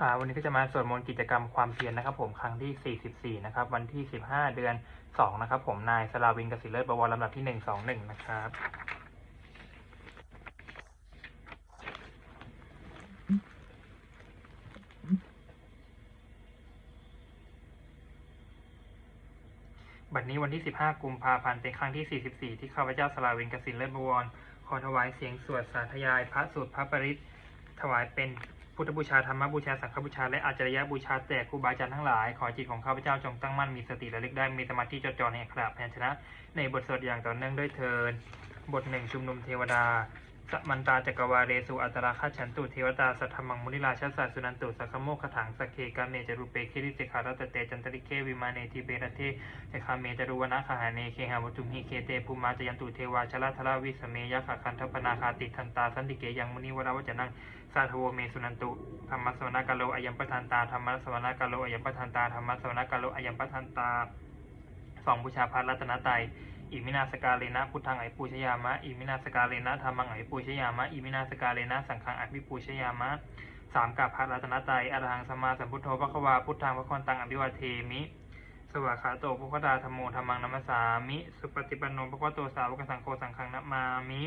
ค่ะวันนี้ก็จะมาสวดมนต์กิจกรรมความเพียรนะครับผมครั้งที่ 44 นะครับ วันที่ 15 เดือน 2 นะครับผมนายสลาวินกสิเลิศบวรลำดับที่ 121 นะครับบัดนี้วันที่ 15 กุมภาพันธ์เป็นครั้งที่ 44 ที่ข้าพเจ้าสลาวินกสินเลิศบวรขอถวายเสียงสวดสาธยาย พระสูตรพระปริตถวายเป็น พุทธบูชาธรรมบูชาสังฆบูชาและอาจารยบูชาแด่ครูบาอาจารย์ทั้งหลาย ขอจิตของข้าพเจ้าจงตั้งมั่นมีสติระลึกได้มีสมาธิจดจ่อในอักขระพยัญชนะ ในบทสวดอย่างต่อเนื่องด้วยเทินบทหนึ่งชุมนุมเทวดา สมันตาจักรวาเรสุอัตราคาฉันตุเทวตาสัทธมังมุนิราชาสัสุนันตุสัคโมคถังสเคกาเมจรุเปคิริสิกขารัตเตจันตริเควิมาเนทิเปรเทเอคาเมจรุวนะคหาเนเคหาวัตุมหิเคเตภูมาจยันตุเทวาชลาทราวิสเมยะขะคันทปนาคาติทันตาสันติเกยังมุนิวราวจนังสาทโวเมสุนันตุธรรมสวนากาโลอยัมปทันตาธรรมสวนากาโลอยัมปทันตาธรรมสวนากาโลอยัมปทันตาสองบูชาพัทรัตนตรัย อิมินาสกาเลนะพุทธังไอปูชยามะ อิมินาสกาเลนะธรรมังไอปูชยามะ อิมินาสกาเลนะสังฆังอภิปูชยามะสามกับพระรัตนตรัยอรหังสัมมาสัมพุทโธพระควาพุทธังพระควันตังอภิวาเทมิ สวากขาโตภควตาธรรมโมธรรมังนัมสสามิ สุปฏิปันโนภควโตสาวกสังโฆสังฆังนัมามิ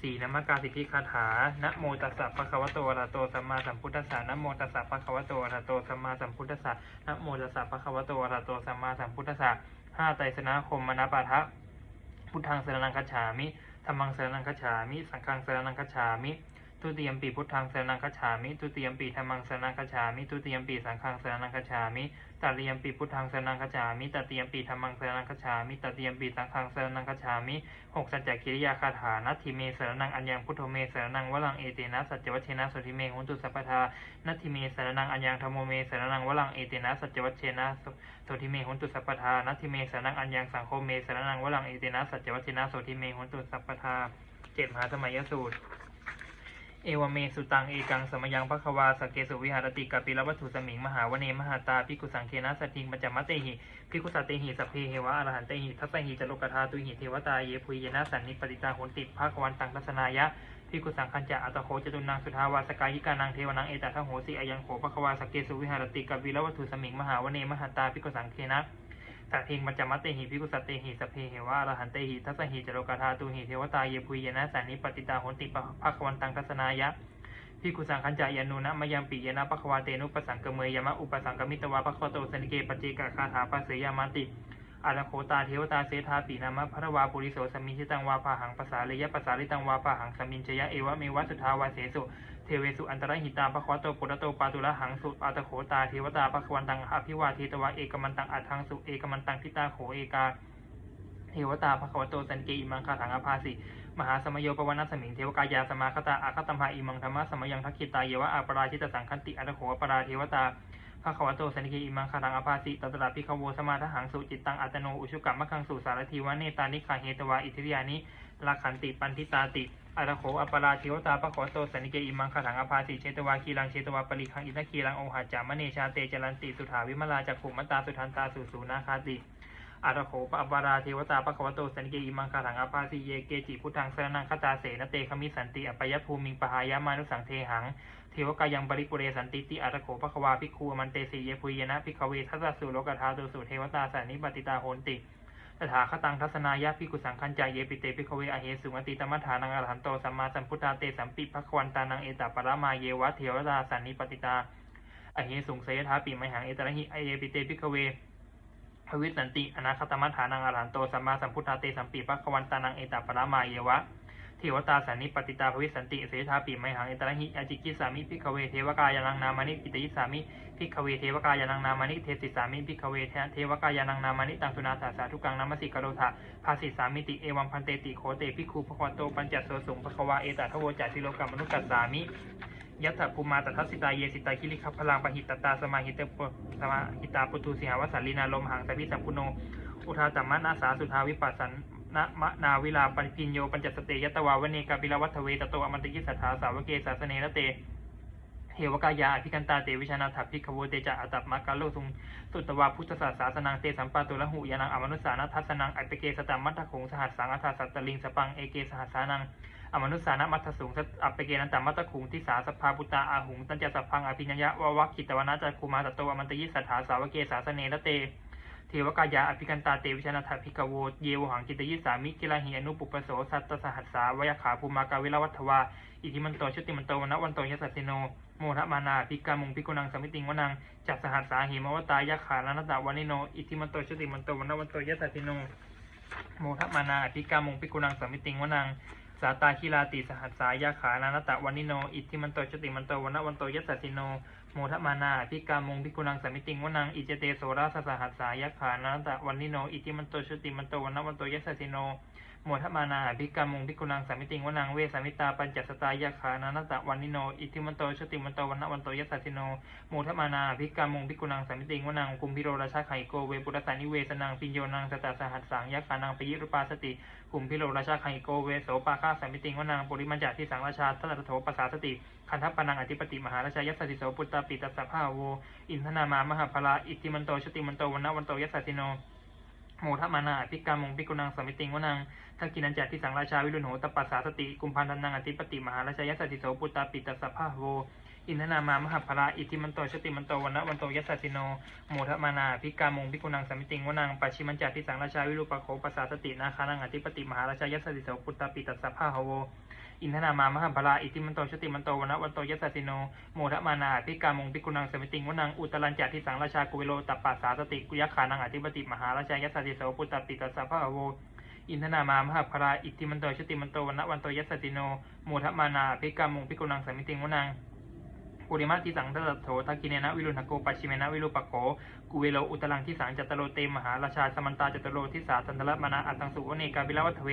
สี่นมกาสิทธิคาถานะโมตัสสะภะคะวะโตอะระหะโตสัมมาสัมพุทธัสสะนะโมตัสสะภะคะวะโตอะระหะโตสัมมาสัมพุทธัสสะนะโมตัสสะภะคะวะโตอะระโตสัมมาสัมพุทธัสสะห้าไตรสนาคมมนาปาทะ พุทธังสรนังคัจฉามิธรรมังสรนังคัจฉามิ สังฆังสรนังคัจฉามิ ทุติยมปีพุทธังสรนังคฉามิทุติยมปีธรรมังสรนังคฉามิทุติยมปีสังฆังสรนังคฉามิตติยมปีพุทธังสรนังคฉามิตติยมปีธรรมังสรนังคฉามิตติยมปีสังฆังสรนังคฉามิหกสัจจกิริยาคาถานัตถิเมสรนังอัญญังพุทโธเมสรนังวลังเอเตนะสัจจวัชเชนะสุธิเมหุนตุสัพพทานัตถิเมสรนังอัญญังธรรมโมเมสรนังวลังเอเตนะสัจจวัชเชนะสุธิเมหุนตุสัพพทานัตถิเมสรนังอัญญังสังโฆเมสรนังวลังเอเตนะสัจวัชเชนะสุธิเมหุนตุสัพพทาเจ็ดมหาสมัยสูตร เอวเมสุตังเอกังสมยังพระควาสเกสุวิหารติกาปิลวัตถุสมิงมหาวเนมหาตาพิกุสังเคนะสติงปัญจมะเตหิพิกุสัตเตหิสัพเพเฮวะอรหันเตหิทัสสหิจโลกธาตุหิเทวตาเยพุยเยนะสันนิปติตาโหนติภาควันตังทัศนายะพิกุสังคัญจะอัตโคจตุนังสุทาวาสกายิกานังเทวนังเอตทะโหสิอายังโขพระควาสเกสุวิหารติกาปิลวัตถุสมิงมหาวเนมหาตาพิกุสังเคนะ ตถิงมันจมัตเตหิพิกุสัตเตหิสัพเพเหวะอรหันเตหิทัสหิจโลกธาตุหิเทวตาเยปุยนะสันนิปติตาหนติภควันตังทัศนายะพิกุสังขันจายานุนะมยัมปิยนะปะควาเตนุปสังกเมยยมะอุปสังกมิตวาปะควโตสนิเกปจิกะคาถาปัสเสยามาติ อาราโคตาเทวตาเสธาปินามะพระวาปุริโสสมิชิตังวาปะหังภาษาเลยะภาษาลิตังวาปะหังสมินชยะเอวะเมวะสุทาวาเสสุเทเวสุอันตรหิตาปะควโตปุระโตปาตุละหังสุอาตโคตาเทวตาปะควันตังอภิวาเทตวะเอกมันตังอัทังสุเอกมันตังทิตาโขเอกาเทวตาภควโตสันเกอิมังคาถังอภาสิมหาสมโยปวนาสมิงเทวกายาสมาคตาอาคตัมหาอิมังธรรมะสมยังทักขิตาเยวะอาปราชิตสังคันติอัตโขปราเทวตา ภควโตสันเกอิมังคารังอภาสิตตระพิคโวสมาทหังสุจิตตังอัตโนอุชุกัมมะคังสุสารทีวะเนตานิคาเฮตวาอิทิริยานิลักขันติปันทิตาติอัตโขอปราชิวตาภควโตสันิเกอิมังคาถังอภาสิเชตวาคีรังเชตวาปริคังอินทคีรังโอหัจจามเนชาเตจรันติสุถาวิมลาจักขุมตาสุทันตาสุสูนาคาติ อาระโขปะปาราเทวตาปะคะวะโตสันเกอิมังคาถังอาปาสิเยเกจิพุทธังสรนังคตาเสนเตคมิสันติอปยภูมิงปหายามานุสังเทหัง เทวกายังบริปุเรสันติติอาระโขปะควาภิกขุมันเตสีเยพุยนะภิกเวทัสสุโลกธาตุสุเทวตาสันนิปติตาโหนติตถาคตังทัศนายะภิกุสังคัญจายเยปิเตภิกขเวอเหสุงอติตมัฏฐานังอรหันโตสัมมาสัมพุทธาเตสัมปิภควันตานังเอตปรมาเยวะเทวตาสันนิปติตาอเหสุงเสยถาปิไมหังเอตระหิอเยปิเตภิกขเว ภวิสันติอนาคตมัฏฐานังอรหันโตสัมมาสัมพุทธาเตสัมปีปะควันตานังเอตปรามาเยวะเทวตาสันนิปติตาภวิสันติเสธาปิไมหังเอตระหิอจิกิสามิพิกเวเทวกายานังนามานิปิตยิสามิพิกเวเทวกายานังนามานิเทสิสามิพิกเวเทวกายานังนามานิตังสุนาสาสาทุกังนามสิกโรธาภาสิสามิติเอวังพันเตติโคเตพิคูภควโตปัญจโสสุงภควาเอตทโวจัติโลกัมมนุกัสสามิ ยัตถภูมาตทัสสิตาเยสิตาคิริคัพพลังปหิตตาสมาหิตปสมาหิตาปุตุสิหาวสัลลินาลมหังสพิสัมพุโน อุทาตัมมนาสาสุทาวิปัสสันนะมะนาวิลาปัญพินโยปัญจสเตยัตวาวเนกาปิลวัตเวตโตอมันตกิสัทธาสาวเกสาสเนระเตเทวกายาอภิกันตาเตวิชานาถพิกขโวเตจะอัตตมะกาโลสุงสุตตวาพุทธศาสาสนังเตสัมปาตุละหุยานังอมนุสานัทัสนังอัปเกสตัมมัทถคงสหัสสังอัฏฐสัตตลิงสปังเอเกสหัสสานัง อมนุสานะมัทสูงสัตอัปเกนันตมัตคุงทิสาสภาปุตตาอาหุงตัญจสัพพังอภิญญะวะวัคคิตวนาจักคุมาตโตอมันตยิสัทธาสาวเกสาสเนละเตเทวกายาอภิกันตาเตวิชนาถพิกโวเยวหังกิตยิสามิกิลาหิอนุปุปปโสสัตตสหัสสาวยขาภูมากาวิลวัตวาอิทิมันโตชุติมันโตวนะวันโตยสัสสิโนโมทมานาภิกามุงภิกุนังสมิติงวนังจัตสหัสสาหิมวตายะขาลนตะวานิโนอิทิมันโตชุติมันโตวนะวันโตยสัสสิโนโมทมานาภิกามุงภิกุนังสมิติงวนัง สาตาคิลาติสหัสสายาขานานตะวันิโน อิทิมันโตชติมันโตวนวันโตยัสสิโนโมทมานาพิกามงพิกุลังสมิติงวนังอิเจเตโสราสสหัสสายาขานันตะวันนิโน อิติมันโตชติมันโตวันนวันโตยัสสสิโน โมทมานาพิกามงพิกุนังสามิติงวนังเวสามิตาปัญจสตายาขานันตะวันนิโน อิติมันโตชติมันโตวันนวันโตยัสสสิโนโมทมานาพิกามงพิกุนังสามิติงวนังกุมพิโรราชาไขโกเวปุรสานิเวสนังปิญโยนังสตาสหัสสังยาขานังปยิรุปาสติกุมพิโรราชาไขโกเวโสปาคาสามิติงวนังปุริมัญจทิสังราชาทัตโถปัสสาสติคันทัปปนังอธิปติมหาราชายัสสิโสปุตตาปิตัสสะภาโวอินทนามามหาภลาอิติมันโตชติมันโตวันนวันโตยัสสสิโน โมทมานาอภิกามงพิกุนังสมิติงวนังทักกินันจัตที่สังราชาวิรุณโหตปัสสาสติกุมพันธนังอธิปติมหาราชยัสสสิโสปุตตาปิตัสสะภาโวอินทนามามหาภราอิทิมันโตชติมันโตวันะวันโตยัสสสิโนโมทมานาพิกามงพิกุนังสมิติงวนังปัชิมันจัตที่สังราชาวิรุปโขปัสสาสตินาคานังอธิปติมหาราชยัสสสิโสปุตตาปิตัสสะภาโว อินทนามามหาภลาอิติมันโตชติมันโตวันวันโตยัสสิโนโมทมานาพิกามงพิกุนังสมิติงวนังอุตรัญจัติสังราชากุเวโลตัปปัสสาสติกุยขานังอธิปติมหาราชายัสสิโสปุตตปิตัสสะภะโวอินทนามามหาภราอิติมันโตชติมันโตวันวันโตยัสสติโนโมทมานาพิกามงพิกุนังสมิติงวนังปุริมาติสังทัตโถทักิเนนะวิรุณโกปัชิเมนะวิรุปโกกุเวโลอุตรังที่สังจัตโรเตมหาราชาสมันตาจัตโรทิสาสันทละมานาอัตตังสุวเนกาวิลาวัตเว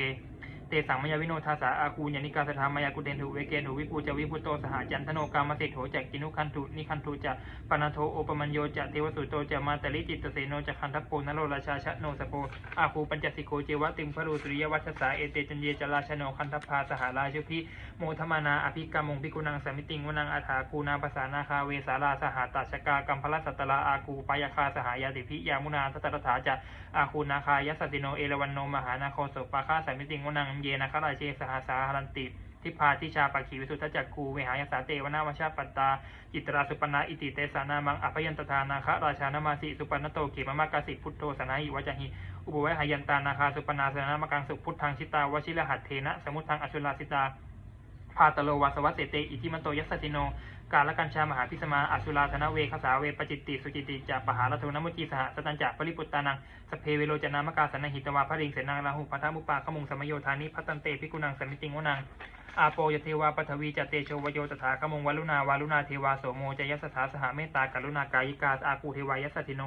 เตสังมยาวิโนทาสาอาคูญานิกาสธามายากุเดนถุเวเกนถุวิปูจวิพุโตสหจันทโนกามเศโถจักกินุคันถุนิคันถุจะปนาโทโอปมัญโยจะเทวสุโตจะมาตลิจิตเสโนจะคันทัปโปนโรราชาชะโนสโปอาคูปัญจสิโกเจวะติมพรูสุริยวัชสาเอเตจันเยจราชโนคันทัพพาสหราชุพิโมทมานาอภิกรรมงพิกุนังสมิติงวนังอาถาคูนาภาษานาคาเวสาราสหตัชกากัมพลสัตตลาอาคูปายาคาสหายาติพิยามุนาทัตตถาจะอาคูนาคายัสสติโนเอรวันโนมหานาโคโสปาคาสมิติงวนังเยนะคราเชสหสาหรันติทิพาทิชาปักขีวิสุทธจักคูเวหายสาเตวนาวชาปัตตาจิตราสุปนาอิติเตสานามังอภยันตทานาคะราชานามาสิสุปนโตเขมมากาสิพุทโธสนาหิวัจหิอุปไวหายันตานาคาสุปนาสนามกังสุพุทธังชิตาวชิรหัตเทนะสมุทังอชุลาสิตาพาตโลวาสวัสเตเตอิทิมันโตยัสสิโน กาลกัญชามหาพิสมาอสุราธนเวคสาเวปจิตติสุจิติจะปหาลโทนมุจีสหสตัญจะปริปุตตานังสเพเวโรจนามกาสนหิตวาพระริงเสนาราหุพัทธมุปาขมุงสมโยธานิพัตันเตพิกุนังสมิติงวนังอาโปยเทวาปทวีจเตโชวโยตถาขมงวัลุนาวาลุนาเทวาโสโมจยัสสถาสหเมตตากรุณากายิกาอากูเทวายัสสติโน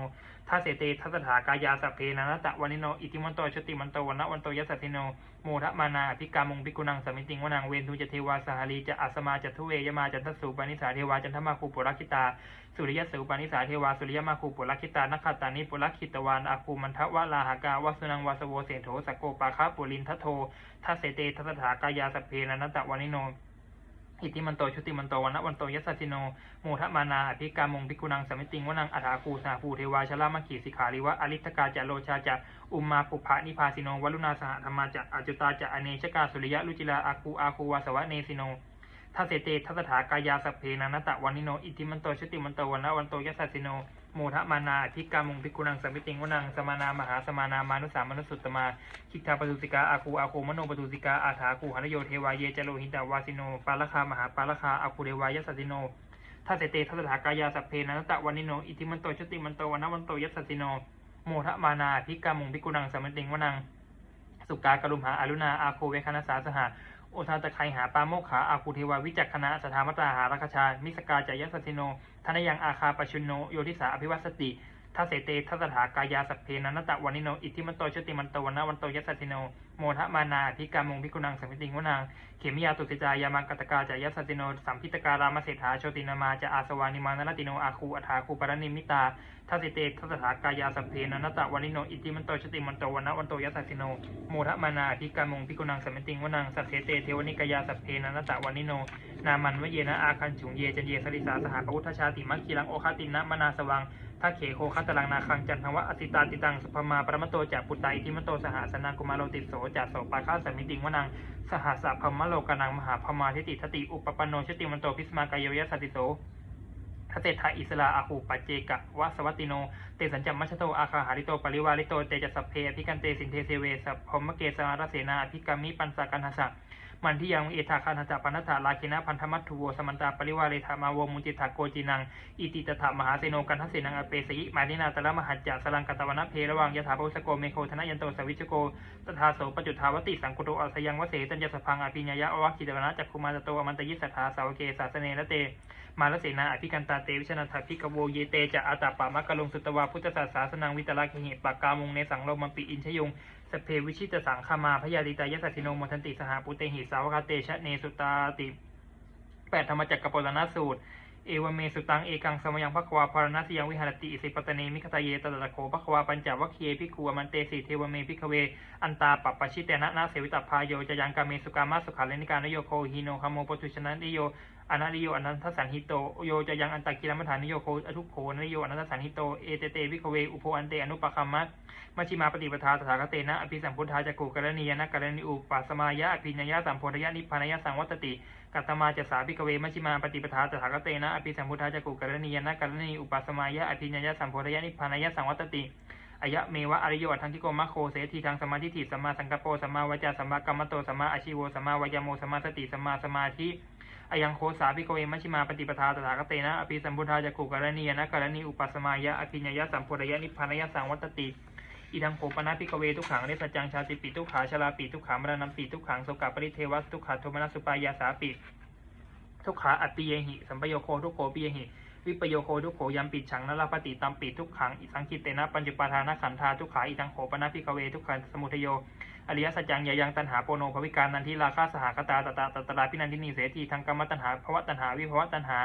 ทัสเสเตทัสสถากายาสัพเพนันตะวานิโน อิติมันโตชติมันโตวันนะวันโตยัสสติโนโมทมานาอภิกามงพิกุนังสมิติงวนังเวนทุจเทวาสหารีจะอัสมาจัตุเวยมาจันทสุปานิสาเทวาจันทมาคูปุรักขิตา สุริยสุปานิสาเทวาสุริยมาคูปุรักขิตานักขตานิปุรักขิตวานอาคูมันทวะลาหากาวสุนังวาสโวเสโถสกโกปาคาปุลินทโททัสเสเตทัสสถากายาสัพเพนันตะวานิโน อิติมันโตชุติมันโตวันละวันโตยัสสติโนโมทมานาอภิกามงพิกุนังสมิติงวนังอัฏฐาคูสาภูเทวาชลามขีสิขาริวะอริทกาจะโลชาจะอุมมาปุภะนิพาสิโนวัลุนาสหธรรมาจะอจุตาจะอเนชกาสุริยะลุจิลาอาคูอาคูวาสวะเนสิโนทัศเสเตทัศถากายาสัพเพนันตะวานิโนอิติมันโตชุติมันโตวันละวันโตยัสสติโน โมทะมานาอภิกามุงพิกุนังสัมิติงวนังสมานามหาสมานามานุสามานุสุตตมาคิทาปตุสิกาอาคูอาคูมโนปตุสิกาอาถาคูหันโยเทวาเยจโลหินตาวาสิโนปาลคามหาปาลคาอาคูเดวายัสสติโนทัสเสเตทัสถากายาสัพเพนันตะวานิโนอิทิมันโตชติมันโตวันะวันโตยัสสติโนโมทะมานาภิกามุงพิกุนังสัมิติงวนังสุกากรุมหาอรุณาอาโคเวคณสาสหะ อทาตะไคหาปาโมกขาอาคูเทวาวิจักคณะสถามตาหารัคชา มิสกาจายสสิโนทนยังอาคาปชุนโนโยทิสาอภิวัสติทัสเสเตทัสถากายาสัพเพนันตะวานิโน อิทิมันโตชติมันโตวันวันโตยัสสติโนโมโมทะมานาอภิกามงพิกุนังสัมพิติงวนังเขมิยาตุสิจายามังกตกาจายัสสติโน สัมพิตการามเศรษฐาโชตินามาจะอาสวานิมานนติโนอาคูอัฐาคูปรณิมิตา ทัสิเตทัสถากายาสัพเพนันตะวานิโนอิติมันโตชติมันโตวันนะวันโตยัสสิโนโมทะมานาอภิกามงพิกุนังสัมติงวนังสัพเพเตเทวนิกายาสัพเพนันตะวานิโนนามันวเยนะอาคันฉุงเยจันเยสริสาสหปพุทธชาติมัคคีลังโอคาตินะมนาสวังทัเขโคคัตลังนาคังจันทวะอสิตาติตังสุภมาปรมโตจากปุตตาอิทิมโตสหสนากุมารโลติโสจากโสปาคาสมิติงวนังสหสสะพมโลกนังมหาพมาทิติทติอุปปโนชติมันโตพิสมากายยยสติโส ทเตถาอิสลาอาหูปัจเจกะวะสวัตติโน เตสัญจัมมัชโตอาคาหาริโตปริวาริโตเตจะสัพเพอภิกันเตสินเทเสเวสัพพมเกสารเสนาอภิกามิปันสากันหสะมันที่ยังเอธาคานาจปนัตถาลาคินะพันธมัตถุโวสมันตาปริวาเรธามาวมุจิตาโกจินัง อิติตถามหาเสโนกันทเสนังอเปสยิมานินาตระมหัจจะสลังกตวนะเพระวังยถาภุสโกเมโคธนยันโตสวิชโกตถาโสปจุทาวติสังกุโตอัสยังวเสตัญญสพังอภิญญาอวัคคิตวนะจักคุมาตโตอมันตยิสถาสาวเกสาสเนละเต มาลเสนาอภิกันตาเตวิชนาถาภิกโวเยเตจะอาตาปามะกะลงสุตวาพุทธศาสาสนังวิตลาคิหิปากามงในสังโลมัมปิอินชยงสเพวิชิตสังคามาพยาลิตายสัสสิโนมทันติสหปุเตหิสาวกาเตชะเนสุตาติแปดธรรมจักรกปลนาสูตรเอวเมสุตังเอกังสมยังภควาภารณสยังวิหารติสิปตเนมิคตาเยตตะโคภควาปัญจวัคคียพิคูมันเตสีเทวเมพิคเว อันตาปัปปชิเตนะนาเสวิตาพายโยจะยังกาเมสุกามาสุขาเลนิการนโยโคฮิโนคโมปตุชนะนิโย อนานิโยอนันทสันหิโตโยจะยังอันตะกิลมัฐานิโยโคอทุโขนิโยอนันทสันหิโตเอเตเตวิคเวอุโพอันเตอนุปคัมมะมัชิมาปฏิปทาตถาคเตนะอภิสัมพุทธาจักุกรณียนะกรณีอุปัสมายะอภิญญาสัมโพธยะนิพพานยะสังวัตติกัตตมาจะสาภิกเวมัชิมาปฏิปทาตถาคเตนะอภิสัมพุทธาจักุกรณียนะกรณีอุปัสมายะอภิญญาสัมโพธยะนิพพานยะสังวัตติอายะเมวะอริโยทังคิโกมะโคเสทีทางสมาธิถิสัมมาสังกปโปสัมมาวจาสัมมากรรมโตสัมมาอาชีโวสัมมาวายโมสัมมาสติสัมมาสมาธิ อยังโคสาภิกเวมัชิมาปฏิปทาตถาคเตนะอภิสัมพุทธาจักกุกรณียนะกรณีอุปสมายะอภิญญาสัมโพธยะนิพพานยะสังวัตติอีทังโขปนาพิกเวทุกขังเนสจังชาติปิทุกขาชลาปิทุกขามรณัมปิทุกขังโสกปริเทวสทุกขาโทมนัสสุปายาสาปิทุกขาอัตติเยหิสัมปโยโคทุกโขปิเยหิ วิปโยโคทุกโขยัมปิดฉังนลาปฏิตัมปิดทุกขังอิสังคิเตนะปัญจุปาทานขันธาทุกขาอีทังโขปนาพิกเวทุกขังสมุทโยอริยสัจจังยายังตันหาโปโนภวิการนันทิราคาสหคตาตตาตตราพินันทินีเสทีทางกรรมตันหาภวะตันหาวิภวะตันหา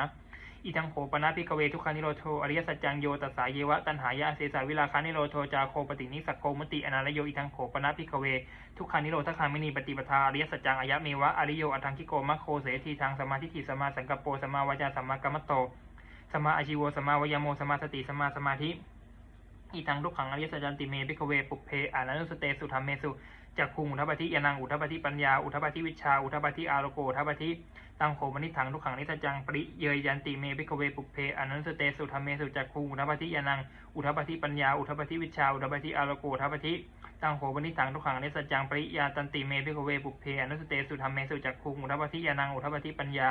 อีทังโขปนาพิกเวทุกขานิโรโทอริยสัจจังโยตัสสาเยวะตันหายะเสสาวิลาคานิโรโทจาโคปตินิสักโคมติอนาลโยอีทังโขปนาพิกเวทุกขานิโรธคามินีปฏิปทาอริยสัจจังอายะเมวะอริโยอัทังคิโกมะโคเสทีทางสมาธิทิสมาสังกโปสมาวาจาสมากรรมโต สมาอาชีวสมาวายโมสมาสติสมาสมาธิอีทังทุกขังอริยสัจจันติเมพิกเวปุเพอานันุสเตสุธรรมเมสุจักคุงอุทปฏิยานังอุทปฏิปัญญาอุทปฏิวิชาอุทปฏิอาโลโกอุทปฏิตังโขมนิถังทุกขังนิสจังปริเยยยันติเมพิกเวปุเพอานันุสเตสุธรรมเมสุจักคุงอุทปฏิยานังอุทปฏิปัญญาอุทปฏิวิชาอุทปฏิอาโลโกอุทปฏิตังโขมนิถังทุกขังนิสจังปริยาตันติเมพิกเวปุเพอนุสเตสุธรรมเมสุจักคุงอุทปฏิยานังอุทปฏิปัญญา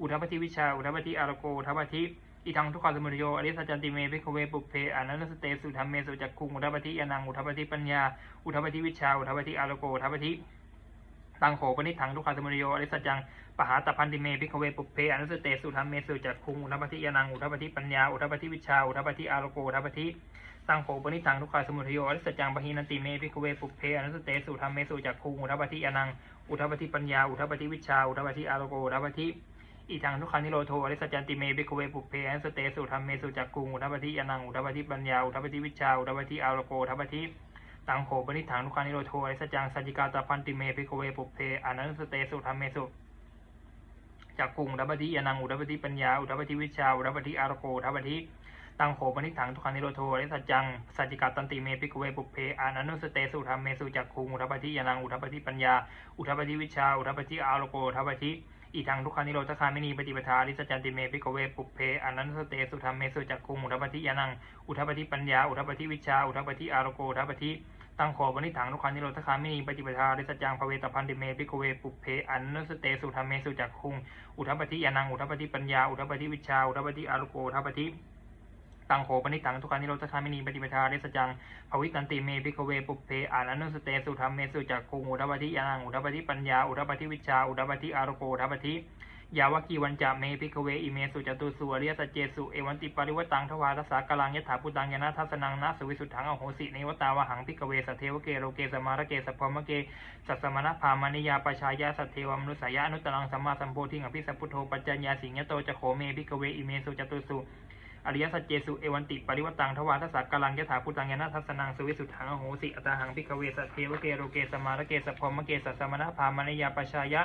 อุทปฏิวิชาอุทปฏิอาโลโกอุทปฏิ อีทังทุกขสมุทโยอริสัจจันติเมพิกเวปุเพอนันสเตสุธรรมเมสุจักคุงอุทัปฏิยานังอุทัปฏิปัญญาอุทัปฏิวิชาอุทัปฏิอาโลโกอุทัปฏิตังโขปนิถังทุกขสมุทโยอริสัจจังปหาตพันติเมพิกเวปุเพอนุสเตสุธรรมเมสุจักคุงอุทัปฏิยานังอุทัปฏิปัญญาอุทัปฏิวิชาอุทัปฏิอาโลโกอุทัปฏิตังโขปนิถังทุกขสมุทโยอริสจังปหินันติเมพิกเวปุเพอนุสเตสุธรรมเมสุจักคุงอุทปฏิยานังอุทปฏิปัญญาอุทปฏิวิชาอุทปฏิอาโลโกอุทปฏิ อีทางทุกขังนิโรโทอริสจันติเมบิกเวปุเพอสเตสุธรรมเมสุจักกุงอุทัปฏิยานังอุทัปฏิปัญญา อุทัปฏิวิชา อุทัปฏิอาโลโกอุทัปฏิตังโขปนิถังทุกขังนิโรโทอริสจังสัจจิกาตาพันติเมบิกเวปุเพอนันสเตสุธรรมเมสุจักกุงอุทัปฏิยานังอุทัปฏิปัญญาอุทัปฏิวิชาอุทัปฏิอาโลโกอุทัปฏิตังโขปนิถังทุกขังนิโรโทอริสจังสัจจิกาตันติเมบิกเวปุเพอนันสเตสุธรรมเมสุจักกุงอุทัปฏิยานังอุทัปฏิปัญญาอุทัปฏิวิชาอุทัปฏิอาโลโกอุทัปฏิ อีทางทุกขานิโรธคามินีปฏิปทาลิสจันติเมปิกเวปุเพอนันสเตสุธรรมเมสุจักคุงอุทปฏิยานังอุทปฏิปัญญาอุทปฏิวิชาอุทปฏิอารโกอุทปฏิตังขอบนิถังทุกขานิโรธคามินีปฏิปทาลิสจังภเวตพันติเมปิกเวปุเพอนันสเตสุธรรมเมสุจักคุงอุทปฏิยานังอุทปฏิปัญญาอุทปฏิวิชาอุทปฏิอารโกอุทปฏิ ตังโขปนิตังทุกขารนิโรธคามินีปฏิปทาลิสจังภวิตันติเมพิกเวปุเพอานันสเตสุธรรมเมสุจักคุงอุทปฏิยานังอุทปฏิปัญญาอุทปฏิวิชาอุทปฏิอารโกอุทปฏิยาวกีวันจะเมพิกเวอิเมสุจตุสุอริยสเจสุเอวันติปริวตังทวารสากลังยถาปุตังยนาทัสนังนาสวิสุทธังอโหสิเนวตาวหังพิกเวสัทเทวเกโรเกสมารเกสัพพมเกสัสมณพามานิยาปชายาสัทเทวมนุสยาอนุตตังสัมมาสัมโพธิงอภิสัพพุทโธปัจจัญญาสิงยโตจะโขเมพิกเวอิเมสุจตุสุ อริยสัจเจสุเอวันติปริวตังทวารสากลังยถาพุตังยนาทัสนังสวิสุทธังอโหสิอัตหังพิกเวสัทเทวเกโรเกสมารเกสพรมเกสสมณพามานิยาปชายา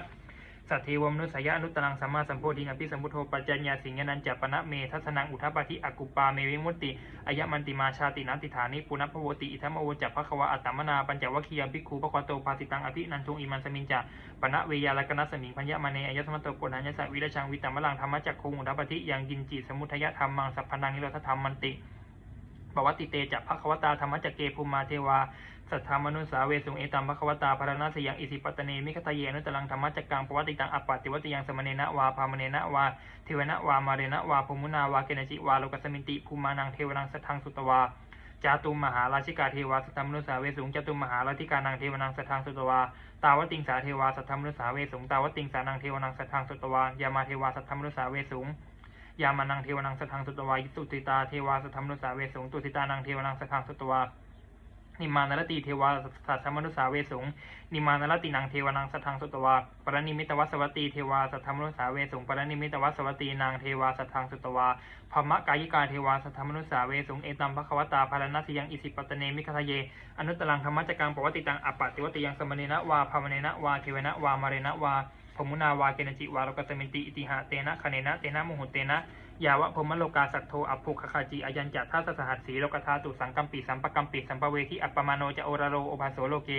สัตเทวมนุสยานุตตังสัมมาสัมโพธิงอภิสัมพุทโธปัจจัญญาสิงห์นันจัปปนะเมทัสนังอุทปปาทิอากุปปาเมวิมุตติอายมันติมาชาตินันติฐานิปุณพโวติอิทัมโอจัปภควะอัตตมนาปัญจวัคคียภิกขุปะควโตภาสิตังอภินันทงอิมันสมิงจะปณะเวยาลกนัสสมิงพัญญมเนอายสมตโตโกณัญญสัวิรชังวิตามลังธรรมจักคุงอุทปปาทิยังกินจิสมุทยธรรมังสัพพนังนิโรธธรรมมันติปวัตติเตจะภควตาธรรมจักเกภูมาเทวา สัทธามนุสาเวสุงเอตัมภควตาภารณสยังอิสิปตเนมิคตเยนุตตรังธรรมจักกังปวัติตังอปปติวัตยังสมเนนะวาพามเนนะวาเทวนะวามาเรนะวาภมุนาวาเกณจิวาโลกัสมินติภูมานังเทวนังสัทธังสุตวาจาตุมมหาราชิกาเทวาสัทธามนุสาเวสุงจาตุมมหาราธิกานังเทวนังสัทธังสุตวาตาวติงสาเทวาสัทธามนุสาเวสุงตาวติงสานังเทวนังสัทธังสุตวายามาเทวาสัทธามนุสาเวสุงยามานังเทวนังสทังสุตวายิตุติตาเทวาสธรรมนุสาเวสงตุติตานังเทวนังสทังสุตวา นิมานรติเทวาสัทธมนุสาเวสงนิมานรตินังเทวานังสัทังสุตวาปรนิมิตวัสวัตตีเทวาสัทธมนุสาเวสงปรนิมิตวัสวัตตีนางเทวาสัทธังสุตวาภมะกายิกาเทวาสัทธมนุสาเวสงเอตัมภควตาภารณสิยังอิสิปตเนมิคทะเย อนุตตรังธรรมจักกังปวัตติตังอปปติวติยังสมเนนะวาภามเนนะวาเทวนะวามาเรนะวาพมุนาวาเกณจิวาโลกัสมินติอิติหะเตนะคเนนะเตนะมุหุเตนะ ยาวะพรหมโลกาสัตโทอัปภุคคาจีอายัญจะทัสสหัสสีโลกธาตุสังกัมปิสัมปกัมปิสัมปเวทิอัปปมาโนจะโอระโรโอภาโสโลเก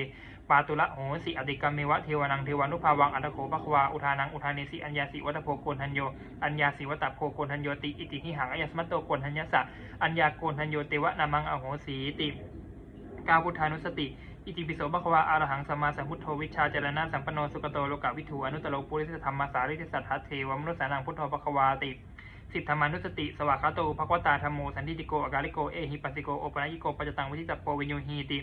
ปาตุละโหสิอติกรรมเมวะเทวนังเทวานุภาวังอัตโขภควาอุทานังอุทานิสิอัญญาสิวัตโพโกนทัญโยอัญญาสิวัตโพโกนทัญโยติอิติหิหังอัยสมัตโตโกนทัญญสะอัญญาโกนทัญโยเตวะนามังอโหสีติกาพุทธานุสติอิติปิโสภควาอารหังสัมมาสัมพุทโธวิชาจรณะสัมปโนสุกโตโลกาวิถูอนุตโลปุริสธรรมสาริทิสัทธเทวมนุสสานังพุทโธภควาติ สิทธามานุสติสวากขาโตภควตาธรรมโมสันติติโกอากาลิโกเอหิปัสสิโกโอปนัญิโกปัจจตังวิจิตโปวิญโยหีติ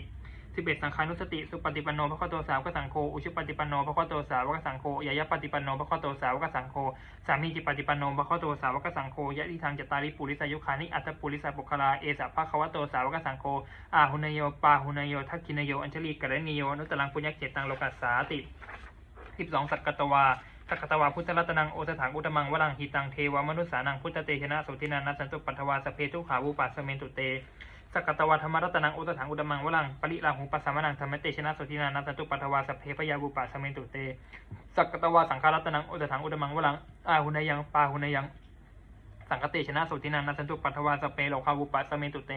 สิบเอ็ดสังฆานุสติสุปฏิปันโนภควโตสาวกสังโฆอุชุปฏิปันโนภควโตสาวกสังโฆยายะปฏิปันโนภควโตสาวกสังโฆสามีจิปฏิปันโนภควโตสาวกสังโฆยะทิทางจตาริปุริสายุคานิอัตตปุริสาปุคลาเอสะภควโตสาวกสังโฆอาหุนโยปาหุนโยทักขินโยอัญชลีกรณีโยนุตตรังปุญญเขตังโลกัสสาติสิบสองสักกตวา สักตวาพุทธรัตนังโอสถังอุตมังวรังหิตังเทวมนุสสานังพุทธเตชนะโสตินันนัสสันตุปัทวาสเพทุขาวูปัสสเมนตุเตสกตวาธรรมรัตนังโอสถังอุตมังวรังปริลาหูปัสสามนังธรรมเตชนะโสตินันนัสสันตุปัทวาสเพพยาวูปัสสเมนตุเตสกตวาสังฆารัตนังโอสถังอุตมังวรังอาหุนยังปาหุนยังสังกเตชนะโสตินันนัสสันตุปัทวาสเพโลคาวูปัสสเมนตุเต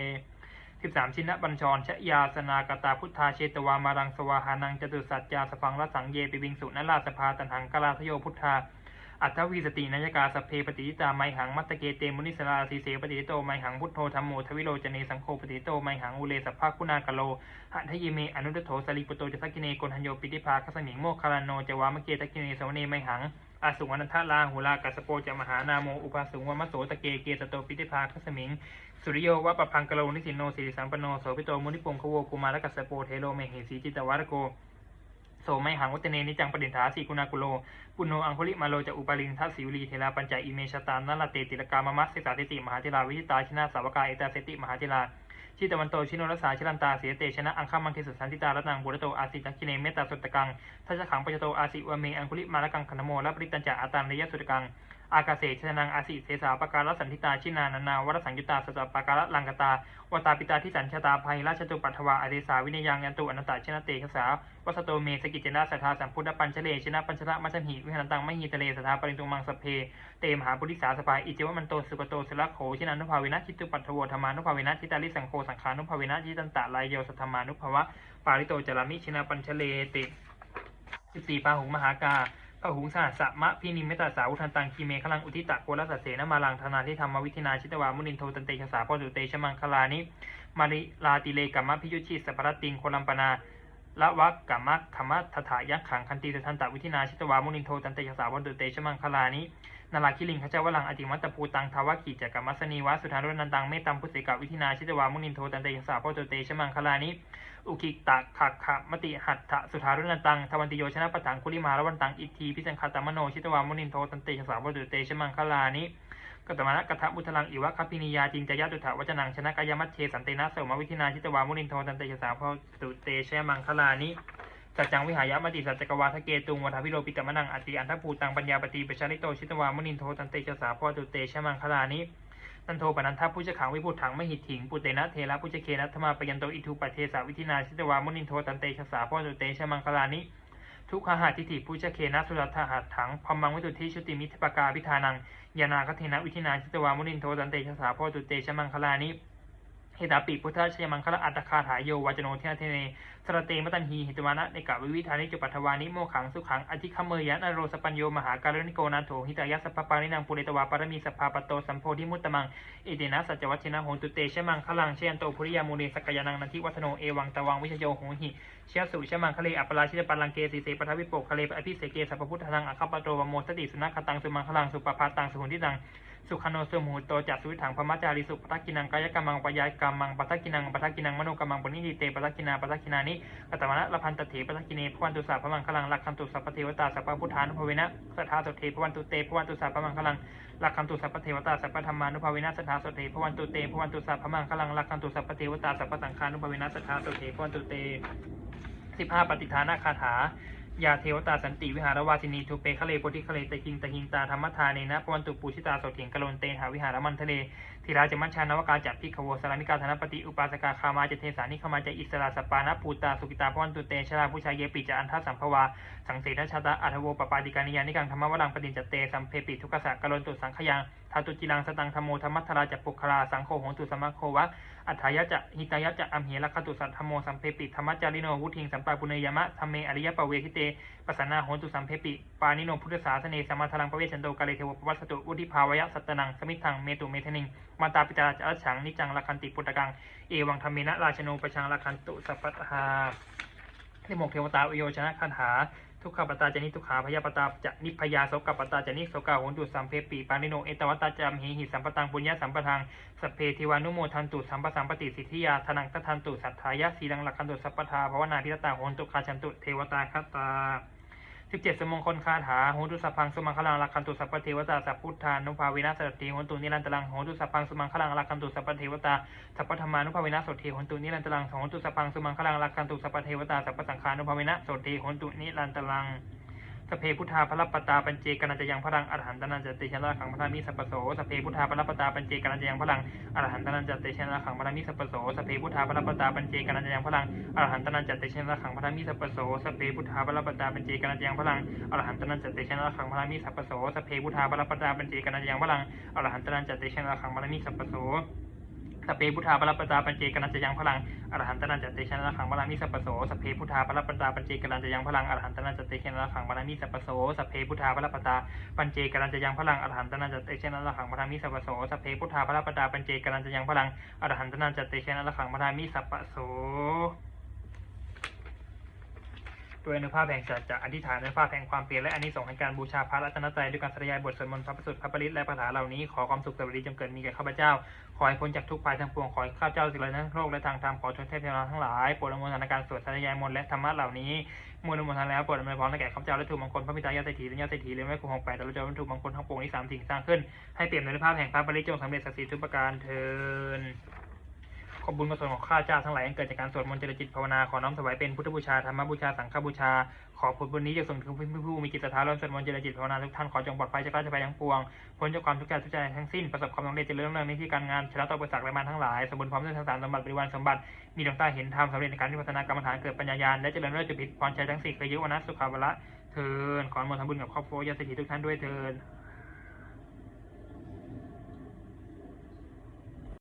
สิบสามชินะบัญชรชยาสนากตาพุทธาเชตวามารังสวาหานังจตุสัจจาสพังรสังเยปิวิงสุนราสภาตันหังกลาทโยพุทธาอัตถวีสตินยกาสเพปฏิทิตาไมหังมัตตเกเตมุนิสลาสีเสปฏิทิโตไมหังพุทโธธรรมโมทวิโรจเนสังโฆปฏิโตไมหังอุเลสภาคุณากโลหัทยิเมอนุตโถสลิปุโตจะสักกิเนกนทัญโยปิติภาคสมิงโมคารานโนจวามเกตกิเนสวเนไมหัง อาสุงอนันทลาหุลากัสโปจะมหานาโมอุปาสุงวมโสตะเกเกสโตปิติภาคสมิงสุริโยวะปะพังกะโลนิสินโนสิริสัมปโนโสพิโตมุนิปงคโวกุมารกัสโปเทโลเมหิสีจิตวารโกโสไมหังวัตเนนิจังปดินทาสีกุณากุโลปุโนอังคุลิมาโลจะอุปาลินทัสสิวลีเทลาปัญจอิเมชตานนลเตติลกามะมัสสิสาติติมหาธิลาวิจิตาชินาสาวกาเอตาเสติมหาธิลา ชิตวันโตชิโนรัสาชิลันตาเสียเตชนะอังคามังคิสุสันติตารัตนังบุรโตอาสิตักขิเนเมตตาสุตตะกังทัชขังปัจโตอาสิวเมอังคุลิมาละกังคันโมและปริตัญจะอาตันเรยสุตตะกัง อากาเสชนังอาสิเสสาปการสันทิตาชินานานาวรสังยุตาสสะปการลังกตาวตาปิตาที่สัญชตาภัยราชตุปัทวาอเดสาวินยังยันตุอนันตชนะเตชะสาวัสโตเมสกิจนาสัทธาสัมพุทธปัญชเลชนะปัญชละมัชหิวิหารตังมหิตเลสถาปริตุมังสเพ เตมหาบุริสาสภาอิจวมันโตสุปโตสละโขชินานุภาเวนะชิตุปัทวธรรมานุภาเวนะชิตาลิสังโฆสังขานุภาเวนะชิตันตะลายโยสัทธมานุภาวะปาริโตจารามิชินาปัญชเลติสิบสี่ปาหุงมหากา พหุงสหัสสะมะพินิมเมตาสาวุทันตังคีเมฆลังอุทิตะโกรัสสะเสนมาลังธนาที่ธรรมวิธินาชิตวามุนินโทตันเตชะสาพอสุเตชมังคลานิมาริลาติเลกัมมะพิยุชิสัพพรติงโคลัมปนาละวักกัมมะขมะทถายักขังคันติสทันตวิธินาชิตวามุนินโทตันเตยสาวันตุเตชมังคลานินาราคิลิงขจาวลังอติมัตตภูตังทาวกิจกรรมัสนีวะสุธารุนันตังเมตัมพุทธิกาวิธินาชิตวามุนินโทตันเตยสาวันตุเตชมังคลานิ อุกิตะขะขะมติหัตถะสุธารุนันตังทวันติโยชนะปะถังคุลิมาละวันตังอิทีพิสังคตามโนชิตวามุนินโทตันเตชสาวัตุเตชมังคลานิกตมนะกทะมุทลังอิวะคปินิยาจิงจยะตุถะวัจนังชนะกายมัตเชสันเตนะเสมวิธินาชิตวามุนินโทตันเตชสาวัตุเตชมังคลานิสัจจังวิหายมติสัจจกวาทะเกตุงวัฏวิโรปิกมนังอติอันทภูตังปัญญาปฏิปชาลิโตชิตวามุนินโทตันเตชสาวัตุเตชมังคลานิ นันโทปนันทผู้จะขังวิพุทธังไม่หิถิงปุเตนะเทระผู้จะเคนัทมาปยันโตอิทุปเทสาวิธินาชิตวามุนินโทตันเตชสาพ่อตุเตชมังคลานิทุกขหาทิฏฐิผู้จะเคนะสุรัตหาถังพมังวิสุทิชุติมิทปกาพิธานังยานาคเทนะวิธินาชิตวามุนินโทตันเตชสาพ่อตุเตชมังคลานิ เหตาปิพุทธชยมังคละอัตคาถายโยวาจโนเทนเทเนสระเตมตันหีหิตวานะในกาวิวิธานิจุปัทวานิโมขังสุขังอธิคเมยะนโรสปัญโยมหาการณิโกนาโถหิตายะสัพปารินังปุเรตวาปารมีสัพพาปโตสัมโพธิมุตตมังอิตินะสัจวัชนะโหตุเตชมังคลังเชยนโตภุริยามูเรสกยานังนันทิวัฒโนเอวังตวังวิชโยโหหิเชยสุชมังคะเลอัปราชิตปัลลังเกสีเสปทวิปโปคะเลอภิเสเกสัพพุทธังอัคคปโตวโมสติสุนัขตังสุมังคลังสุปปาตังสุหุนทิตัง สุขโนสมุตโตจัสุวิถังพมจาริสุปทักกินังกายกรรมังปยายกรรมังปทักกินังปทักกินังมโนกรรมังปณิทิเตปทักกินาปทักกินานิกัตตมะละพันตเถปทักกิเนพวันตุสาพมังคลังลักขันตุสัพพเทวตาสัพพพุทธานุภเวนะสัทธาสเทพวันตุเตพวันตุสาพมังคลังลักขันตุสัพพเทวตาสัพพธรรมานุภเวนะสัทธาสเทพวันตุเตพวันตุสาพมังคลังลักขันตุสัพพเทวตาสัพพสังฆานุภเวนะสัทธาสเทพวันตุเตสิบห้าปฏิทานาคาถา ยาเทวตาสันติวิหารวาสินีทุเปคะเลโพธิคะเลตะกิงตะหิงตาธรรมทาเนนะปวันตุปูชิตาโสเถียงกะโลนเตหาวิหารมันทะเลทีราจมัญชานวกาจับพิขโวสารามิกาธนปฏิอุปาสกาคามาจะเทสานิขมาจะอิสราสปานะปูตาสุกิตาพวันตุเตชราผู้ชายเยปิจะอันทัสสัมภวาสังเสนชาตาอัทโวปปาติกานิยานิกังธรรมวรังปฏินจเตสัมเพปิทุกขะกะโลนตุสังขยัง ทาตุจิลังสตังธรมโมธรรมัทราจะปุคลาสังโฆโหตุสมะโควะอัฏฐายะจะหิตายะจะอัมเหระคตุสัทธโมสัมเพปิธรรมจาริโนวุทิงสัมปาปุเนยมะธรรมเมอริยปะเวคิเตปัสนาโหตุสัมเพปิปานิโนพุทธศาสเนสมาทลังปะเวชันโตกาเลเทวปวัสสตุวุธิภาวยะสัตนังสมิทังเมตุเมทนิงมาตาปิตาจะอัจฉังนิจังละคันติปุตตะกังเอวังธรรมเมนะราชโนปชังละคันตุสัพพทาเทโมกเทวตาอโยชนะคาถา ทุกขปตาจนิทุกขาพยาปตาจะนิพยาโสกปตาจนิโสกาโหนตุสัมเพปีปานิโนเอตวัตตาจามหิหิสัมปตังปุญญาสัมปทังสัพเพทิวานุโมทันตุสัมปสัมปติสิทธิยาธนังตทันตุสัทธายะสีลังหลักขันตุสัพพทาภวนาพิตตาโหนตุคาชันตุเทวตาคตา สิบเจ็ดสมงคลคาถาโหตุสัพพังสุมังคลังลักขันตุสัพพเทวตาสัพพุทธานุภาเวนะสตติโหตุนิรันตลังโหตุสัพพังสุมังคลังลักขันตุสัพพเทวตาสัพพธรรมานุภาเวนะโสติโหตุนิรันตลังโหตุสัพพังสุมังคลังลักขันตุสัพพเทวตาสัพพสังขานุภาเวนะโสติโหตุนิรันตลัง สเพพุทธาพระปตาปัญเจกนันจะยังพลังอรหันตนันจะเตชะละขังพระมิสัพโสสเพพุทธาพระปตาปัญเจกนันจะยังพลังอรหันตนันจะเตชะละขังพระมิสัพโสสเพพุทธาพระปตาปัญเจกนันจะยังพลังอรหันตนันจะเตชะละขังพระมิสัพโสสเพพุทธาพระปตาปัญเจกนันจะยังพลังอรหันตนันจะเตชะละขังพระมิสัพโสสเพพุทธาพระปตาปัญเจกนันจะยังพลังอรหันตนันจะเตชะละขังพระมิสัพโส สพเพพุทธาปรปตาปัญเจกนันจะยังพลังอรหันตนันจะเตชะนะขังบาลามิสัพปโสสพเพพุทธาปรปตาปัญเจกนันจะยังพลังอรหันตนันจะเตชะนะขังบาลามิสัพปโสสพเพพุทธาปรปตาปัญเจกนันจะยังพลังอรหันตนันจะเตชะนะขังบาลามิสัพปโสสพเพพุทธาปรปตาปัญเจกนันจะยังพลังอรหันตนันจะเตชะนะขังบาลามิสัพปโส โดยอนุภาพแห่งสัจจะอธิษฐานอนุภาพแห่งความเพียนและอานิสงส์แห่งการบูชาพระรัตนตรัยด้วยการสธยายบทสวดมนต์พระประสุทธิ์พระปริตและภาษาเหล่านี้ขอความสุขสวัสดีจงเกิดมีแก่ข้าพเจ้า ขอให้พ้นจากทุกภัยทั้งปวงขอให้ข้าพเจ้าสิ่งใดทั้งโลกและทางธรรมขอชนเทพเทวาทั้งหลายโปรดอนุโมทนาการสวดสธยายมนต์และธรรมะเหล่านี้มื่อนุโมทนาแล้วโปรดอนวยพรให้แก่ข้าพเจ้าและถูกมงคลพระมิตรญาติเศรษฐีและญาติเศรษฐีและแม่ครูหกแปดแต่ละจอมถูกมงคลทั้งปวงนี้สามสิ่งสร้างขึ้นให้เปลี่ยนในภาพแห่งพระปริตจงสำเร็จศักดิ์สิทธิ์ทุกประการเทิน ขอบบุญกุศลของข้าเจ้าทั้งหลายเกิดจากการสวดมนต์เจริญจิตภาวนาขอน้อมถวายเป็นพุทธบูชาธรรมบูชาสังฆบูชา ขอผลบุญนี้จะส่งถึงผู้ผู้มีจิตศรัทธาร่วมสวดมนต์เจริญจิตภาวนาทุกท่านขอจงปลอดภัยจากราชภัยทั้งปวงพ้นจากความทุกข์ใจทุกใจทั้งสิ้นประสบความสำเร็จเจริญรุ่งเรืองในที่การงานชนะต่ออุปสรรคและมารทั้งหลายสมบูรณ์พร้อมด้วยทั้งสารสมบัติบริวารสมบัติมีดวงตาเห็นธรรมสำเร็จในการวิปัสสนากรรมฐานเกิดปัญญาญาณและเจริญเลิศจุดผิดพรชัยทั้งสี่เคยยุวนะสุขาวละเทินขออนุโมทนาบุญกับครอบครัวญาติเศรษฐีทุกท่านด้วยเทิน